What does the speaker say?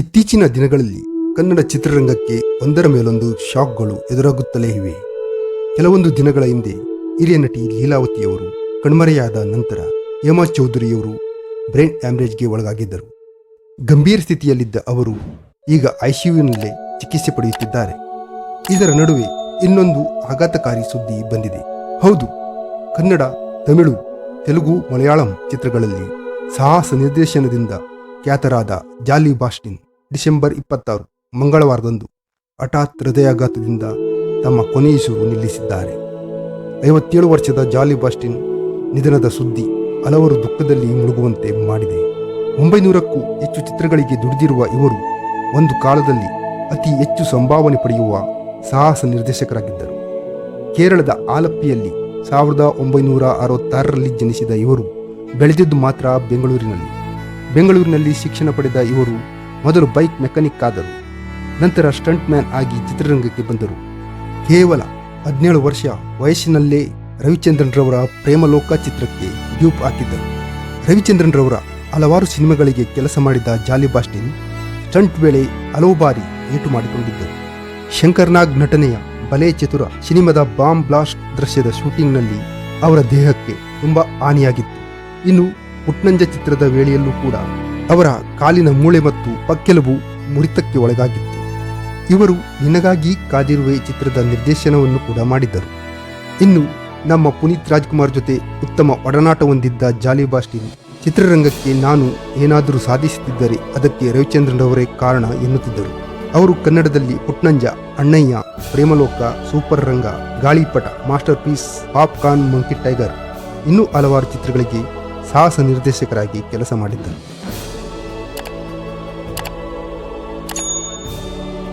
ಇತ್ತೀಚಿನ ದಿನಗಳಲ್ಲಿ ಕನ್ನಡ ಚಿತ್ರರಂಗಕ್ಕೆ ಒಂದರ ಮೇಲೊಂದು ಶಾಕ್ಗಳು ಎದುರಾಗುತ್ತಲೇ ಇವೆ. ಕೆಲವೊಂದು ದಿನಗಳ ಹಿಂದೆ ಹಿರಿಯ ನಟಿ ಲೀಲಾವತಿಯವರು ಕಣ್ಮರೆಯಾದ ನಂತರ ಹೇಮಾ ಚೌಧರಿಯವರು ಬ್ರೈನ್ ಆಮ್ರೇಜ್ಗೆ ಒಳಗಾಗಿದ್ದರು. ಗಂಭೀರ ಸ್ಥಿತಿಯಲ್ಲಿದ್ದ ಅವರು ಈಗ ಐಸಿಯುನಲ್ಲೇ ಚಿಕಿತ್ಸೆ ಪಡೆಯುತ್ತಿದ್ದಾರೆ. ಇದರ ನಡುವೆ ಇನ್ನೊಂದು ಆಘಾತಕಾರಿ ಸುದ್ದಿ ಬಂದಿದೆ. ಹೌದು, ಕನ್ನಡ, ತಮಿಳು, ತೆಲುಗು, ಮಲಯಾಳಂ ಚಿತ್ರಗಳಲ್ಲಿ ಸಾಹಸ ನಿರ್ದೇಶನದಿಂದ ಖ್ಯಾತರಾದ ಜಾಲಿ ಬಾಸ್ಟಿನ್ ಡಿಸೆಂಬರ್ ಇಪ್ಪತ್ತಾರು, ಮಂಗಳವಾರದಂದು ಹಠಾತ್ ಹೃದಯಾಘಾತದಿಂದ ತಮ್ಮ ಕೊನೆಯುಸಿರು ನಿಲ್ಲಿಸಿದ್ದಾರೆ. ಐವತ್ತೇಳು ವರ್ಷದ ಜಾಲಿ ಬಾಸ್ಟಿನ್ ನಿಧನದ ಸುದ್ದಿ ಹಲವರು ದುಃಖದಲ್ಲಿ ಮುಳುಗುವಂತೆ ಮಾಡಿದೆ. ಒಂಬೈನೂರಕ್ಕೂ ಹೆಚ್ಚು ಚಿತ್ರಗಳಿಗೆ ದುಡಿದಿರುವ ಇವರು ಒಂದು ಕಾಲದಲ್ಲಿ ಅತಿ ಹೆಚ್ಚು ಸಂಭಾವನೆ ಪಡೆಯುವ ಸಾಹಸ ನಿರ್ದೇಶಕರಾಗಿದ್ದರು. ಕೇರಳದ ಆಲಪ್ಪಿಯಲ್ಲಿ ಸಾವಿರದ ಒಂಬೈನೂರ ಅರವತ್ತಾರರಲ್ಲಿ ಜನಿಸಿದ ಇವರು ಬೆಳೆದಿದ್ದು ಮಾತ್ರ ಬೆಂಗಳೂರಿನಲ್ಲಿ. ಬೆಂಗಳೂರಿನಲ್ಲಿ ಶಿಕ್ಷಣ ಪಡೆದ ಇವರು ಮೊದಲು ಬೈಕ್ ಮೆಕ್ಯಾನಿಕ್ ಆದರು. ನಂತರ ಸ್ಟಂಟ್ ಮ್ಯಾನ್ ಆಗಿ ಚಿತ್ರರಂಗಕ್ಕೆ ಬಂದರು. ಕೇವಲ ಹದಿನೇಳು ವರ್ಷ ವಯಸ್ಸಿನಲ್ಲೇ ರವಿಚಂದ್ರನ್ ರವರ ಪ್ರೇಮಲೋಕ ಚಿತ್ರಕ್ಕೆ ಡ್ಯೂಪ್ ಹಾಕಿದ್ದರು. ರವಿಚಂದ್ರನ್ ರವರ ಹಲವಾರು ಸಿನಿಮಾಗಳಿಗೆ ಕೆಲಸ ಮಾಡಿದ ಜಾಲಿ ಬಾಸ್ಟಿನ್ ಸ್ಟಂಟ್ ವೇಳೆ ಹಲವು ಬಾರಿ ಏಟು ಮಾಡಿಕೊಂಡಿದ್ದರು. ಶಂಕರ್ನಾಗ್ ನಟನೆಯ ಬಲೆ ಚತುರ ಸಿನಿಮಾದ ಬಾಂಬ್ ಬ್ಲಾಸ್ಟ್ ದೃಶ್ಯದ ಶೂಟಿಂಗ್ನಲ್ಲಿ ಅವರ ದೇಹಕ್ಕೆ ತುಂಬಾ ಹಾನಿಯಾಗಿತ್ತು. ಇನ್ನು ಪುಟ್ನಂಜ ಚಿತ್ರದ ವೇಳೆಯಲ್ಲೂ ಕೂಡ ಅವರ ಕಾಲಿನ ಮೂಳೆ ಮತ್ತು ಪಕ್ಕೆಲುಬು ಮುರಿತಕ್ಕೆ ಒಳಗಾಗಿತ್ತು. ಇವರು ನಿನಗಾಗಿ ಕಾದಿರುವೆ ಚಿತ್ರದ ನಿರ್ದೇಶನವನ್ನು ಕೂಡ ಮಾಡಿದ್ದರು. ಇನ್ನು ನಮ್ಮ ಪುನೀತ್ ರಾಜ್ಕುಮಾರ್ ಜೊತೆ ಉತ್ತಮ ಒಡನಾಟ ಹೊಂದಿದ್ದ ಜಾಲಿ ಬಾಸ್ಟಿನ್ ಚಿತ್ರರಂಗಕ್ಕೆ ನಾನು ಏನಾದರೂ ಸಾಧಿಸುತ್ತಿದ್ದರೆ ಅದಕ್ಕೆ ರವಿಚಂದ್ರನ್ ಅವರೇ ಕಾರಣ ಎನ್ನುತ್ತಿದ್ದರು. ಅವರು ಕನ್ನಡದಲ್ಲಿ Putnanja, Annayya, Premaloka super Ranga Galipata masterpiece pop popcorn, monkey tiger ಇನ್ನೂ ಹಲವಾರು ಚಿತ್ರಗಳಿಗೆ ಸಾಹಸ ನಿರ್ದೇಶಕರಾಗಿ ಕೆಲಸ ಮಾಡಿದ್ದರು.